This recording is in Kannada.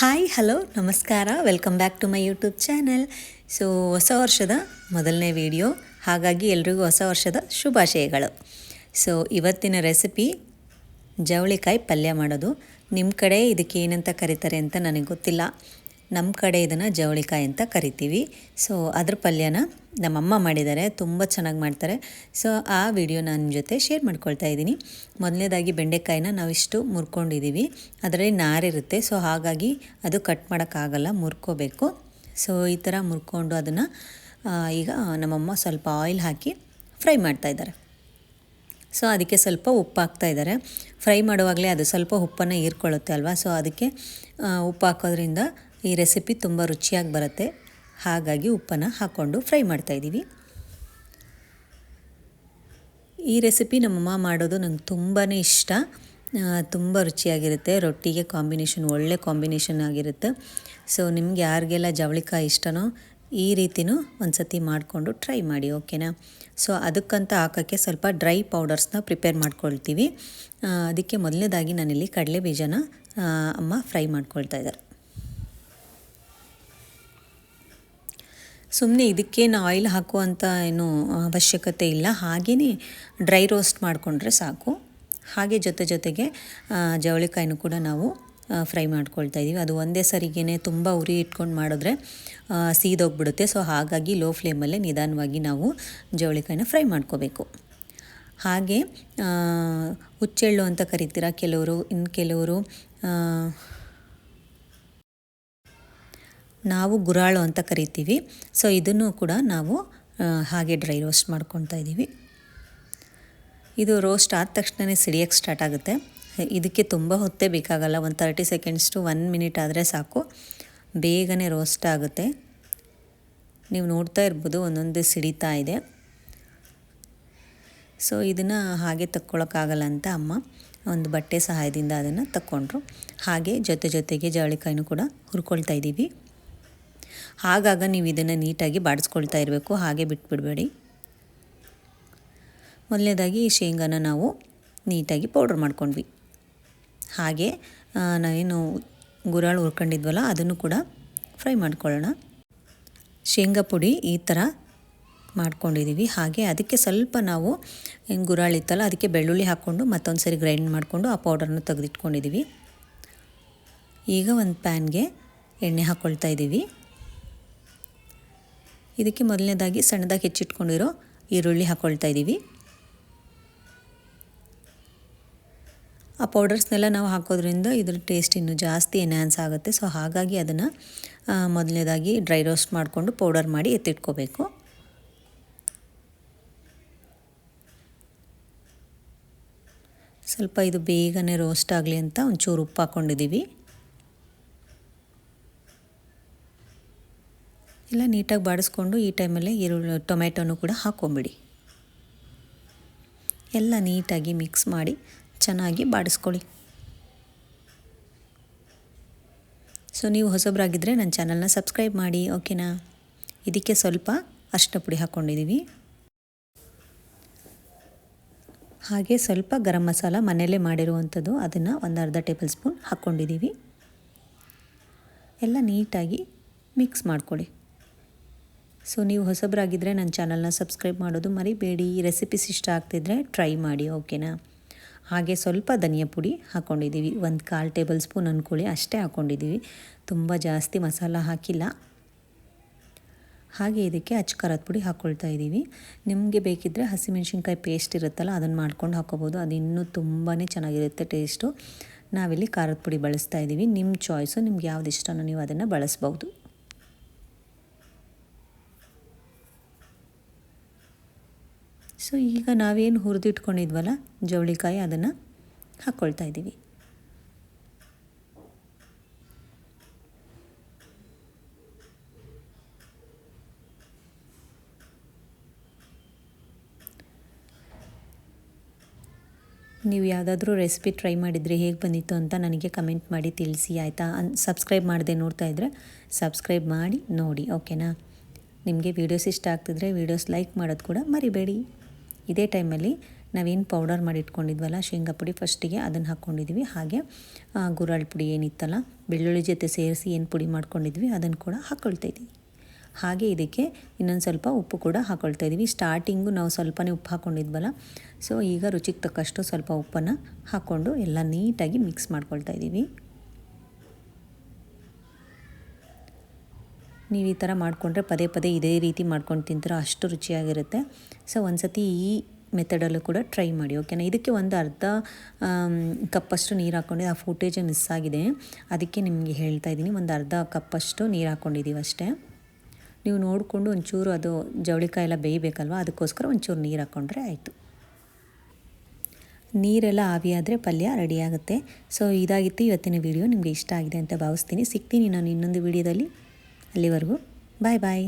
ಹಾಯ್ ಹಲೋ ನಮಸ್ಕಾರ. Welcome back to my YouTube channel so ಹೊಸ ವರ್ಷದ ಮೊದಲನೇ ವಿಡಿಯೋ ಹಾಗಾಗಿ ಎಲ್ರಿಗೂ ಹೊಸ ವರ್ಷದ ಶುಭಾಶಯಗಳು. ಸೊ ಇವತ್ತಿನ ರೆಸಿಪಿ ಜವಳಿಕಾಯಿ ಪಲ್ಯ ಮಾಡೋದು. ನಿಮ್ಮ ಕಡೆ ಇದಕ್ಕೆ ಏನಂತ ಕರೀತಾರೆ ಅಂತ ನನಗೆ ಗೊತ್ತಿಲ್ಲ. ನಮ್ಮ ಕಡೆ ಇದನ್ನು ಜವಳಿಕಾಯಿ ಅಂತ ಕರಿತೀವಿ. ಸೊ ಅದ್ರ ಪಲ್ಯನ ನಮ್ಮಮ್ಮ ಮಾಡಿದ್ದಾರೆ. ತುಂಬ ಚೆನ್ನಾಗಿ ಮಾಡ್ತಾರೆ. ಸೊ ಆ ವಿಡಿಯೋ ನನ್ನ ಜೊತೆ ಶೇರ್ ಮಾಡ್ಕೊಳ್ತಾ ಇದ್ದೀನಿ. ಮೊದಲನೇದಾಗಿ ಬೆಂಡೆಕಾಯಿನ ನಾವಿಷ್ಟು ಮುರ್ಕೊಂಡಿದ್ದೀವಿ ಅದರಲ್ಲಿ ನಾರಿರುತ್ತೆ. ಸೊ ಹಾಗಾಗಿ ಅದು ಕಟ್ ಮಾಡೋಕ್ಕಾಗಲ್ಲ, ಮುರ್ಕೋಬೇಕು. ಸೊ ಈ ಥರ ಮುರ್ಕೊಂಡು ಅದನ್ನು ಈಗ ನಮ್ಮಮ್ಮ ಸ್ವಲ್ಪ ಆಯಿಲ್ ಹಾಕಿ ಫ್ರೈ ಮಾಡ್ತಾಯಿದ್ದಾರೆ ಸೊ ಅದಕ್ಕೆ ಸ್ವಲ್ಪ ಉಪ್ಪು ಹಾಕ್ತಾ ಇದ್ದಾರೆ. ಫ್ರೈ ಮಾಡುವಾಗಲೇ ಅದು ಸ್ವಲ್ಪ ಉಪ್ಪನ್ನು ಹೀರ್ಕೊಳ್ಳುತ್ತೆ ಅಲ್ವಾ? ಸೊ ಅದಕ್ಕೆ ಉಪ್ಪು ಹಾಕೋದ್ರಿಂದ ಈ ರೆಸಿಪಿ ತುಂಬ ರುಚಿಯಾಗಿ ಬರುತ್ತೆ. ಹಾಗಾಗಿ ಉಪ್ಪನ್ನು ಹಾಕ್ಕೊಂಡು ಫ್ರೈ ಮಾಡ್ತಾಯಿದ್ದೀವಿ ಈ ರೆಸಿಪಿ ನಮ್ಮಮ್ಮ ಮಾಡೋದು ನಂಗೆ ತುಂಬಾ ಇಷ್ಟ. ತುಂಬ ರುಚಿಯಾಗಿರುತ್ತೆ. ರೊಟ್ಟಿಗೆ ಕಾಂಬಿನೇಷನ್, ಒಳ್ಳೆ ಕಾಂಬಿನೇಷನ್ ಆಗಿರುತ್ತೆ. ಸೊ, ನಿಮ್ಗೆ ಯಾರಿಗೆಲ್ಲ ಜವಳಿಕಾಯಿ ಇಷ್ಟನೋ ಈ ರೀತಿನೂ ಒಂದು ಸತಿ ಮಾಡಿಕೊಂಡು ಟ್ರೈ ಮಾಡಿ, ಓಕೆನಾ? ಸೊ, ಅದಕ್ಕಂತ ಹಾಕೋಕ್ಕೆ ಸ್ವಲ್ಪ ಡ್ರೈ ಪೌಡರ್ಸ್ನ ಪ್ರಿಪೇರ್ ಮಾಡ್ಕೊಳ್ತೀವಿ. ಅದಕ್ಕೆ ಮೊದಲನೇದಾಗಿ ನಾನಿಲ್ಲಿ ಕಡಲೆ ಬೀಜನ ಅಮ್ಮ ಫ್ರೈ ಮಾಡ್ಕೊಳ್ತಾ ಇದ್ದಾರೆ. ಸುಮ್ಮನೆ ಇದಕ್ಕೇನು ಆಯಿಲ್ ಹಾಕುವಂಥ ಏನು ಅವಶ್ಯಕತೆ ಇಲ್ಲ. ಹಾಗೆಯೇ ಡ್ರೈ ರೋಸ್ಟ್ ಮಾಡಿಕೊಂಡ್ರೆ ಸಾಕು. ಹಾಗೆ ಜೊತೆ ಜೊತೆಗೆ ಜವಳಿಕಾಯಿನೂ ಕೂಡ ನಾವು ಫ್ರೈ ಮಾಡ್ಕೊಳ್ತಾ ಇದ್ದೀವಿ ಅದು ಒಂದೇ ಸರಿಗೇ ತುಂಬ ಉರಿ ಇಟ್ಕೊಂಡು ಮಾಡಿದ್ರೆ ಸೀದೋಗ್ಬಿಡುತ್ತೆ. ಸೊ ಹಾಗಾಗಿ ಲೋ ಫ್ಲೇಮಲ್ಲೇ ನಿಧಾನವಾಗಿ ನಾವು ಜವಳಿಕಾಯಿನ ಫ್ರೈ ಮಾಡ್ಕೋಬೇಕು. ಹಾಗೆ ಹುಚ್ಚೆಳ್ಳು ಅಂತ ಕರಿತೀರ? ಕೆಲವರು ಇನ್ನು ಕೆಲವರು ನಾವು ಗುರಾಳು ಅಂತ ಕರಿತೀವಿ. ಸೊ ಇದನ್ನು ಕೂಡ ನಾವು ಹಾಗೆ ಡ್ರೈ ರೋಸ್ಟ್ ಮಾಡ್ಕೊತಾ ಇದ್ದೀವಿ. ಇದು ರೋಸ್ಟ್ ಆದ ತಕ್ಷಣವೇ ಸಿಡಿಯೋಕ್ಕೆ ಸ್ಟಾರ್ಟ್ ಆಗುತ್ತೆ. ಇದಕ್ಕೆ ತುಂಬ ಹೊತ್ತೇ ಬೇಕಾಗಲ್ಲ. ಒಂದು thirty seconds to one minute ಆದರೆ ಸಾಕು. ಬೇಗನೆ ರೋಸ್ಟ್ ಆಗುತ್ತೆ. ನೀವು ನೋಡ್ತಾ ಇರ್ಬೋದು ಒಂದೊಂದು ಸಿಡಿತಾ ಇದೆ. ಸೊ ಇದನ್ನು ಹಾಗೆ ತಕ್ಕೊಳ್ಳೋಕ್ಕಾಗಲ್ಲ ಅಂತ ಅಮ್ಮ ಒಂದು ಬಟ್ಟೆ ಸಹಾಯದಿಂದ ಅದನ್ನು ತಕ್ಕೊಂಡ್ರು. ಹಾಗೆ ಜೊತೆ ಜೊತೆಗೆ ಜವಳಿಕಾಯಿನೂ ಕೂಡ ಹುರ್ಕೊಳ್ತಾ ಇದ್ದೀವಿ. ಆಗಾಗ ನೀವು ಇದನ್ನು ನೀಟಾಗಿ ಬಾಡಿಸ್ಕೊಳ್ತಾ ಇರಬೇಕು. ಹಾಗೆ ಬಿಟ್ಬಿಡಬೇಡಿ. ಮೊದಲನೇದಾಗಿ ಈ ಶೇಂಗಾನ ನಾವು ನೀಟಾಗಿ ಪೌಡ್ರ್ ಮಾಡ್ಕೊಂಡ್ವಿ. ಹಾಗೆ ನಾವೇನು ಗುರಾಳು ಹುರ್ಕೊಂಡಿದ್ವಲ್ಲ, ಅದನ್ನು ಕೂಡ ಫ್ರೈ ಮಾಡ್ಕೊಳ್ಳೋಣ. ಶೇಂಗಾ ಪುಡಿ ಈ ಥರ ಮಾಡ್ಕೊಂಡಿದ್ದೀವಿ ಹಾಗೆ ಅದಕ್ಕೆ ಸ್ವಲ್ಪ ನಾವು ಏನು ಗುರಾಳಿತ್ತಲ್ಲ ಅದಕ್ಕೆ ಬೆಳ್ಳುಳ್ಳಿ ಹಾಕ್ಕೊಂಡು ಮತ್ತೊಂದು ಸರಿ ಗ್ರೈಂಡ್ ಮಾಡಿಕೊಂಡು ಆ ಪೌಡರ್ನ ತೆಗೆದಿಟ್ಕೊಂಡಿದ್ದೀವಿ ಈಗ ಒಂದು ಪ್ಯಾನ್ಗೆ ಎಣ್ಣೆ ಹಾಕ್ಕೊಳ್ತಾ ಇದ್ದೀವಿ ಇದಕ್ಕೆ ಮೊದಲನೇದಾಗಿ ಸಣ್ಣದಾಗಿ ಹೆಚ್ಚಿಟ್ಕೊಂಡಿರೋ ಈರುಳ್ಳಿ ಹಾಕ್ಕೊಳ್ತಾ ಇದ್ದೀವಿ. ಆ ಪೌಡರ್ಸ್ನೆಲ್ಲ ನಾವು ಹಾಕೋದ್ರಿಂದ ಇದ್ರ ಟೇಸ್ಟ್ ಇನ್ನೂ ಜಾಸ್ತಿ ಎನ್ಹ್ಯಾನ್ಸ್ ಆಗುತ್ತೆ. ಸೊ ಹಾಗಾಗಿ ಅದನ್ನು ಮೊದಲನೇದಾಗಿ ಡ್ರೈ ರೋಸ್ಟ್ ಮಾಡಿಕೊಂಡು ಪೌಡರ್ ಮಾಡಿ ಎತ್ತಿಟ್ಕೋಬೇಕು. ಸ್ವಲ್ಪ ಇದು ಬೇಗನೆ ರೋಸ್ಟ್ ಆಗಲಿ ಅಂತ ಒಂಚೂರು ಉಪ್ಪು ಹಾಕ್ಕೊಂಡಿದ್ದೀವಿ ಎಲ್ಲ ನೀಟಾಗಿ ಬಾಡಿಸ್ಕೊಂಡು ಈ ಟೈಮಲ್ಲಿ ಈರುಳ್ಳಿ ಟೊಮೆಟೊನೂ ಕೂಡ ಹಾಕ್ಕೊಂಬಿಡಿ. ಎಲ್ಲ ನೀಟಾಗಿ ಮಿಕ್ಸ್ ಮಾಡಿ ಚೆನ್ನಾಗಿ ಬಾಡಿಸ್ಕೊಳ್ಳಿ. ಸೊ, ನೀವು ಹೊಸಬ್ರಾಗಿದ್ದರೆ ನನ್ನ ಚಾನಲ್ನ ಸಬ್ಸ್ಕ್ರೈಬ್ ಮಾಡಿ, ಓಕೆನಾ? ಇದಕ್ಕೆ ಸ್ವಲ್ಪ ಅರಿಶಿನ ಪುಡಿ ಹಾಕ್ಕೊಂಡಿದ್ದೀವಿ ಹಾಗೆ ಸ್ವಲ್ಪ ಗರಂ ಮಸಾಲ ಮನೆಯಲ್ಲೇ ಮಾಡಿರುವಂಥದ್ದು, ಅದನ್ನು ಒಂದು ಅರ್ಧ ಟೇಬಲ್ ಸ್ಪೂನ್ ಹಾಕ್ಕೊಂಡಿದ್ದೀವಿ ಎಲ್ಲ ನೀಟಾಗಿ ಮಿಕ್ಸ್ ಮಾಡ್ಕೊಳ್ಳಿ. ಸೊ ನೀವು ಹೊಸಬರಾಗಿದ್ದರೆ ನನ್ನ ಚಾನಲ್ನ ಸಬ್ಸ್ಕ್ರೈಬ್ ಮಾಡೋದು ಮರಿಬೇಡಿ. ಈ ರೆಸಿಪೀಸ್ ಇಷ್ಟ ಆಗ್ತಿದ್ರೆ ಟ್ರೈ ಮಾಡಿ ಓಕೆನಾ ಹಾಗೆ ಸ್ವಲ್ಪ ಧನಿಯಾ ಪುಡಿ ಹಾಕ್ಕೊಂಡಿದ್ದೀವಿ ಒಂದು ಕಾಲು ಟೇಬಲ್ ಸ್ಪೂನ್ ಅಂದ್ಕೊಳ್ಳಿ ಅಷ್ಟೇ ಹಾಕ್ಕೊಂಡಿದ್ದೀವಿ ತುಂಬ ಜಾಸ್ತಿ ಮಸಾಲ ಹಾಕಿಲ್ಲ. ಹಾಗೆ ಇದಕ್ಕೆ ಅಚ್ಚ ಖಾರದ ಪುಡಿ ಹಾಕ್ಕೊಳ್ತಾ ಇದ್ದೀವಿ. ನಿಮಗೆ ಬೇಕಿದ್ದರೆ ಹಸಿಮೆಣ್ಸಿನ್ಕಾಯಿ ಪೇಸ್ಟ್ ಇರುತ್ತಲ್ಲ ಅದನ್ನು ಮಾಡ್ಕೊಂಡು ಹಾಕೋಬೋದು. ಅದು ಇನ್ನೂ ತುಂಬಾ ಚೆನ್ನಾಗಿರುತ್ತೆ ಟೇಸ್ಟು ನಾವಿಲ್ಲಿ ಖಾರದ ಪುಡಿ ಬಳಸ್ತಾ ಇದ್ದೀವಿ. ನಿಮ್ಮ ಚಾಯ್ಸು ನಿಮ್ಗೆ ಯಾವ್ದು ಇಷ್ಟನೋ ನೀವು ಅದನ್ನು ಬಳಸ್ಬೋದು. ಸೊ ಈಗ ನಾವೇನು ಹುರಿದಿಟ್ಕೊಂಡಿದ್ವಲ್ಲ, ಜವಳಿಕಾಯಿ ಅದನ್ನು ಹಾಕ್ಕೊಳ್ತಾ ಇದ್ದೀವಿ. ನೀವು ಯಾವುದಾದ್ರೂ ರೆಸಿಪಿ ಟ್ರೈ ಮಾಡಿದರೆ ಹೇಗೆ ಬಂದಿತ್ತು ಅಂತ ನನಗೆ ಕಮೆಂಟ್ ಮಾಡಿ ತಿಳಿಸಿ, ಆಯಿತಾ? ಅನ್, ಸಬ್ಸ್ಕ್ರೈಬ್ ಮಾಡದೆ ನೋಡ್ತಾ ಇದ್ದರೆ ಸಬ್ಸ್ಕ್ರೈಬ್ ಮಾಡಿ ನೋಡಿ, ಓಕೆನಾ? ನಿಮಗೆ ವೀಡಿಯೋಸ್ ಇಷ್ಟ ಆಗ್ತಿದ್ರೆ ವೀಡಿಯೋಸ್ ಲೈಕ್ ಮಾಡೋದು ಕೂಡ ಮರಿಬೇಡಿ. ಇದೇ ಟೈಮಲ್ಲಿ ನಾವೇನು ಪೌಡರ್ ಮಾಡಿ ಇಟ್ಕೊಂಡಿದ್ವಲ್ಲ ಶೇಂಗಾ ಪುಡಿ ಫಸ್ಟಿಗೆ ಅದನ್ನು ಹಾಕ್ಕೊಂಡಿದ್ವಿ. ಹಾಗೆ ಗುರಾಳ್ ಪುಡಿ ಏನಿತ್ತಲ್ಲ, ಬೆಳ್ಳುಳ್ಳಿ ಜೊತೆ ಸೇರಿಸಿ ಏನು ಪುಡಿ ಮಾಡ್ಕೊಂಡಿದ್ವಿ, ಅದನ್ನು ಕೂಡ ಹಾಕ್ಕೊಳ್ತಾ ಇದ್ದೀವಿ ಹಾಗೆ ಇದಕ್ಕೆ ಇನ್ನೊಂದು ಸ್ವಲ್ಪ ಉಪ್ಪು ಕೂಡ ಹಾಕ್ಕೊಳ್ತಾ ಇದ್ದೀವಿ ಸ್ಟಾರ್ಟಿಂಗು ನಾವು ಸ್ವಲ್ಪನೇ ಉಪ್ಪು ಹಾಕ್ಕೊಂಡಿದ್ವಲ್ಲ ಸೊ ಈಗ ರುಚಿಗೆ ತಕ್ಕಷ್ಟು ಸ್ವಲ್ಪ ಉಪ್ಪನ್ನು ಹಾಕ್ಕೊಂಡು ಎಲ್ಲ ನೀಟಾಗಿ ಮಿಕ್ಸ್ ಮಾಡ್ಕೊಳ್ತಾ ಇದ್ದೀವಿ. ನೀವು ಈ ಥರ ಮಾಡಿಕೊಂಡ್ರೆ ಪದೇ ಪದೇ ಇದೇ ರೀತಿ ಮಾಡ್ಕೊಂಡು ತಿಂತೀರ, ಅಷ್ಟು ರುಚಿಯಾಗಿರುತ್ತೆ. ಸೊ ಒಂದು ಸತಿ ಈ ಮೆಥಡಲ್ಲೂ ಕೂಡ ಟ್ರೈ ಮಾಡಿ ಓಕೆನಾ ಇದಕ್ಕೆ ಒಂದು ಅರ್ಧ ಕಪ್ಪಷ್ಟು ನೀರು ಹಾಕ್ಕೊಂಡಿದ್ದೆ ಆ ಫೂಟೇಜ್ ಮಿಸ್ ಆಗಿದೆ. ಅದಕ್ಕೆ ನಿಮಗೆ ಹೇಳ್ತಾ ಇದ್ದೀನಿ, ಒಂದು ಅರ್ಧ ಕಪ್ಪಷ್ಟು ನೀರು ಹಾಕ್ಕೊಂಡಿದ್ದೀವಿ ಅಷ್ಟೇ. ನೀವು ನೋಡಿಕೊಂಡು ಒಂಚೂರು ಅದು ಜವಳಿಕಾಯಿ ಎಲ್ಲ ಬೇಯಬೇಕಲ್ವ? ಅದಕ್ಕೋಸ್ಕರ ಒಂಚೂರು ನೀರು ಹಾಕ್ಕೊಂಡ್ರೆ ಆಯಿತು. ನೀರೆಲ್ಲ ಆವಿಯಾದರೆ ಪಲ್ಯ ರೆಡಿಯಾಗುತ್ತೆ ಸೊ ಇದಾಗಿತ್ತು ಇವತ್ತಿನ ವಿಡಿಯೋ ನಿಮಗೆ ಇಷ್ಟ ಆಗಿದೆ ಅಂತ ಭಾವಿಸ್ತೀನಿ. ಸಿಗ್ತೀನಿ ನಾನು ಇನ್ನೊಂದು ವಿಡಿಯೋದಲ್ಲಿ ಅಲ್ಲಿವರೆಗೂ ಬಾಯ್ ಬಾಯ್